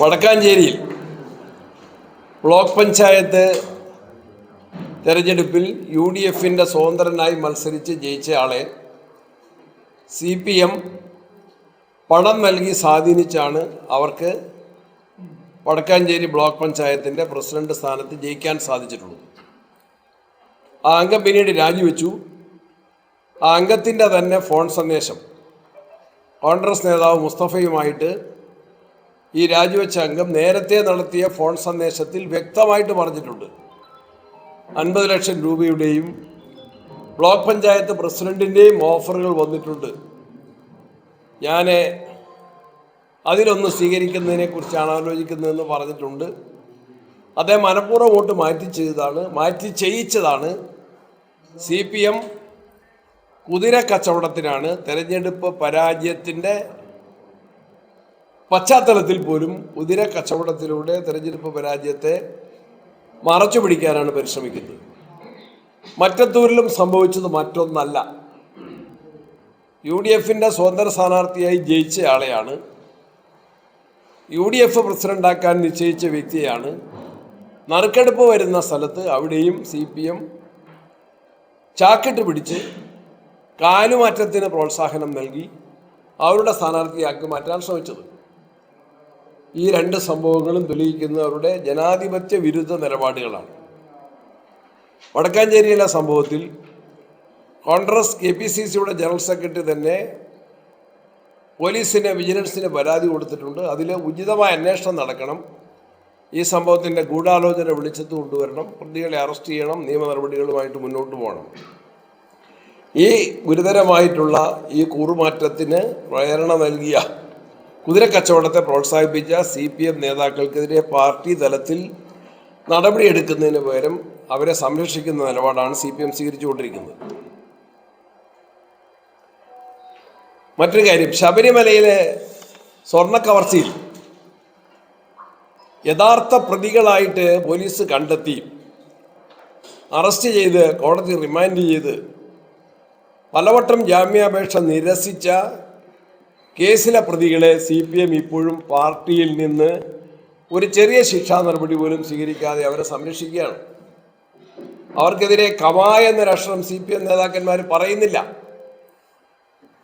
വടക്കാഞ്ചേരിയിൽ block panchayat തെരഞ്ഞെടുപ്പിൽ U D എഫിന്റെ സ്വതന്ത്രനായി മത്സരിച്ച് ജയിച്ച ആളെ സി പി എം പണം നൽകി സ്വാധീനിച്ചാണ് അവർക്ക് വടക്കാഞ്ചേരി ബ്ലോക്ക് പഞ്ചായത്തിന്റെ പ്രസിഡന്റ് സ്ഥാനത്ത് ജയിക്കാൻ സാധിച്ചിട്ടുള്ളത്. ആ അംഗം പിന്നീട് രാജിവെച്ചു. ആ അംഗത്തിന്റെ തന്നെ ഫോൺ സന്ദേശം കോൺഗ്രസ് നേതാവ് മുസ്തഫയുമായിട്ട് ഈ രാജിവെച്ച അംഗം നേരത്തെ നടത്തിയ ഫോൺ സന്ദേശത്തിൽ വ്യക്തമായിട്ട് പറഞ്ഞിട്ടുണ്ട്. അൻപത് ലക്ഷം രൂപയുടെയും ബ്ലോക്ക് പഞ്ചായത്ത് പ്രസിഡന്റിന്റെയും ഓഫറുകൾ വന്നിട്ടുണ്ട്. ഞാൻ അതിലൊന്ന് സ്വീകരിക്കുന്നതിനെ കുറിച്ചാണ് ആലോചിക്കുന്നതെന്ന് പറഞ്ഞിട്ടുണ്ട്. അദ്ദേഹം മനഃപൂർവം വോട്ട് മാറ്റി ചെയ്തതാണ് മാറ്റി ചെയ്യിച്ചതാണ് സി പി എം കുതിര കച്ചവടത്തിനാണ് തെരഞ്ഞെടുപ്പ് പരാജയത്തിന്റെ പശ്ചാത്തലത്തിൽ പോലും കുതിര കച്ചവടത്തിലൂടെ തെരഞ്ഞെടുപ്പ് പരാജയത്തെ മറച്ചു പിടിക്കാനാണ് പരിശ്രമിക്കുന്നത്. മറ്റത്തൂരിലും സംഭവിച്ചത് മറ്റൊന്നല്ല. യു ഡി എഫിന്റെ സ്വതന്ത്ര സ്ഥാനാർത്ഥിയായി ജയിച്ച ആളെയാണ് യു ഡി എഫ് പ്രസിഡന്റാക്കാൻ നിശ്ചയിച്ച വ്യക്തിയാണ് നറുക്കെടുപ്പ് വരുന്ന സ്ഥലത്ത് അവിടെയും സി പി എം ചാക്കിട്ട് പിടിച്ച് കാലുമാറ്റത്തിന് പ്രോത്സാഹനം നൽകി അവരുടെ സ്ഥാനാർത്ഥിയാക്കി മാറ്റാൻ ശ്രമിച്ചത്. ഈ രണ്ട് സംഭവങ്ങളും തെളിയിക്കുന്നവരുടെ ജനാധിപത്യ വിരുദ്ധ നിലപാടുകളാണ്. വടക്കാഞ്ചേരിയിലെ സംഭവത്തിൽ കോൺഗ്രസ് കെ പി സി സിയുടെ ജനറൽ സെക്രട്ടറി തന്നെ പോലീസിന് വിജിലൻസിന് പരാതി കൊടുത്തിട്ടുണ്ട്. അതിൽ ഉചിതമായ അന്വേഷണം നടക്കണം. ഈ സംഭവത്തിന്റെ ഗൂഢാലോചന വിളിച്ചത്ത് കൊണ്ടുവരണം. പ്രതികളെ അറസ്റ്റ് ചെയ്യണം. നിയമ നടപടികളുമായിട്ട് മുന്നോട്ട് പോകണം. ഈ ഗുരുതരമായിട്ടുള്ള ഈ കൂറുമാറ്റത്തിന് പ്രേരണ നൽകിയ കുതിരക്കച്ചവടത്തെ പ്രോത്സാഹിപ്പിച്ച സി പി എം നേതാക്കൾക്കെതിരെ പാർട്ടി തലത്തിൽ നടപടിയെടുക്കുന്നതിന് പകരം അവരെ സംരക്ഷിക്കുന്ന നിലപാടാണ് സി പി എം സ്വീകരിച്ചുകൊണ്ടിരിക്കുന്നത്. മറ്റൊരു കാര്യം ശബരിമലയിലെ സ്വർണ കവർച്ചയിൽ യഥാർത്ഥ പ്രതികളായിട്ട് പോലീസ് കണ്ടെത്തി അറസ്റ്റ് ചെയ്ത് കോടതി റിമാൻഡ് ചെയ്ത് പലവട്ടം ജാമ്യാപേക്ഷ നിരസിച്ച കേസിലെ പ്രതികളെ സി പി എം ഇപ്പോഴും പാർട്ടിയിൽ നിന്ന് ഒരു ചെറിയ ശിക്ഷാ നടപടി പോലും സ്വീകരിക്കാതെ അവരെ സംരക്ഷിക്കുകയാണ്. അവർക്കെതിരെ കവായ എന്ന രാഷ്ട്രം സി പി എം നേതാക്കന്മാർ പറയുന്നില്ല.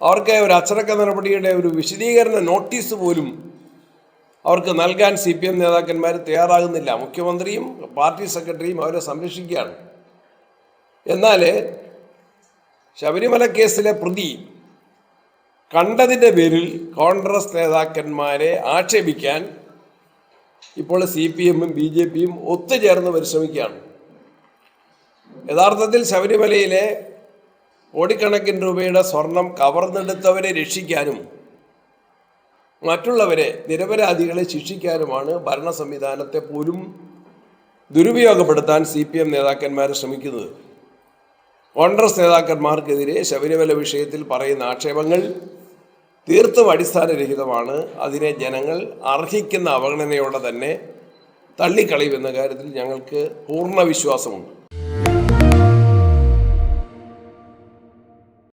അവർക്ക് ഒരു അച്ചടക്ക നടപടിയുടെ ഒരു വിശദീകരണ നോട്ടീസ് പോലും അവർക്ക് നൽകാൻ സി പി എം നേതാക്കന്മാർ തയ്യാറാകുന്നില്ല. മുഖ്യമന്ത്രിയും പാർട്ടി സെക്രട്ടറിയും അവരെ സംരക്ഷിക്കുകയാണ്. എന്നാൽ ശബരിമല കേസിലെ പ്രതി കണ്ടതിന്റെ പേരിൽ കോൺഗ്രസ് നേതാക്കന്മാരെ ആക്ഷേപിക്കാൻ ഇപ്പോൾ സി പി എമ്മും ബി ജെ പിയും ഒത്തുചേർന്ന് പരിശ്രമിക്കുകയാണ്. യഥാർത്ഥത്തിൽ ശബരിമലയിലെ കോടിക്കണക്കിന് രൂപയുടെ സ്വർണം കവർന്നെടുത്തവരെ രക്ഷിക്കാനും മറ്റുള്ളവരെ നിരപരാധികളെ ശിക്ഷിക്കാനുമാണ് ഭരണ സംവിധാനത്തെ പോലും ദുരുപയോഗപ്പെടുത്താൻ സി പി എം നേതാക്കന്മാർ ശ്രമിക്കുന്നത്. കോൺഗ്രസ് നേതാക്കന്മാർക്കെതിരെ ശബരിമല വിഷയത്തിൽ പറയുന്ന ആക്ഷേപങ്ങൾ തീർത്തും അടിസ്ഥാനരഹിതമാണ്. അതിനെ ജനങ്ങൾ അർഹിക്കുന്ന അവഗണനയോടെ തന്നെ തള്ളിക്കളയുമെന്ന കാര്യത്തിൽ ഞങ്ങൾക്ക് പൂർണ വിശ്വാസമുണ്ട്.